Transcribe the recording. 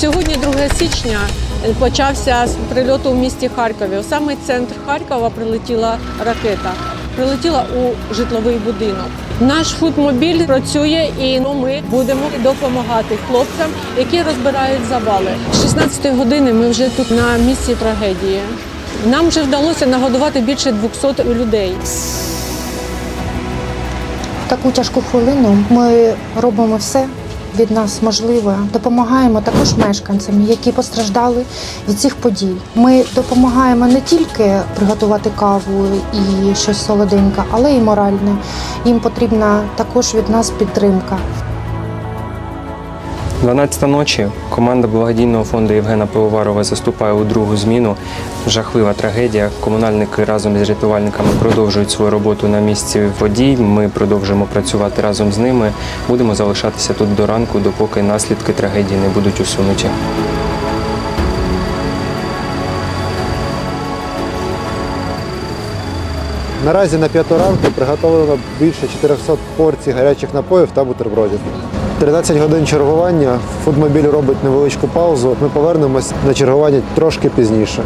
Сьогодні, 2 січня, е, почався з прильоту в місті Харкові. У самий центр Харкова прилетіла ракета. Прилетіла у житловий будинок. Наш футмобіль працює і ну, ми будемо допомагати хлопцям, які розбирають завали. З 16 години ми вже тут на місці трагедії. Нам вже вдалося нагодувати більше 200 людей. Таку тяжку хвилину ми робимо все від нас можливе. Допомагаємо також мешканцям, які постраждали від цих подій. Ми допомагаємо не тільки приготувати каву і щось солоденьке, але й моральне. Їм потрібна також від нас підтримка. 12 ночі команда благодійного фонду Євгена Пивоварова заступає у другу зміну. Жахлива трагедія. Комунальники разом із рятувальниками продовжують свою роботу на місці подій. Ми продовжуємо працювати разом з ними. Будемо залишатися тут до ранку, допоки наслідки трагедії не будуть усунуті. Наразі на п'яту ранку приготовлено більше 400 порцій гарячих напоїв та бутербродів. 13 годин чергування. Фудмобіль робить невеличку паузу. Ми повернемось на чергування трошки пізніше.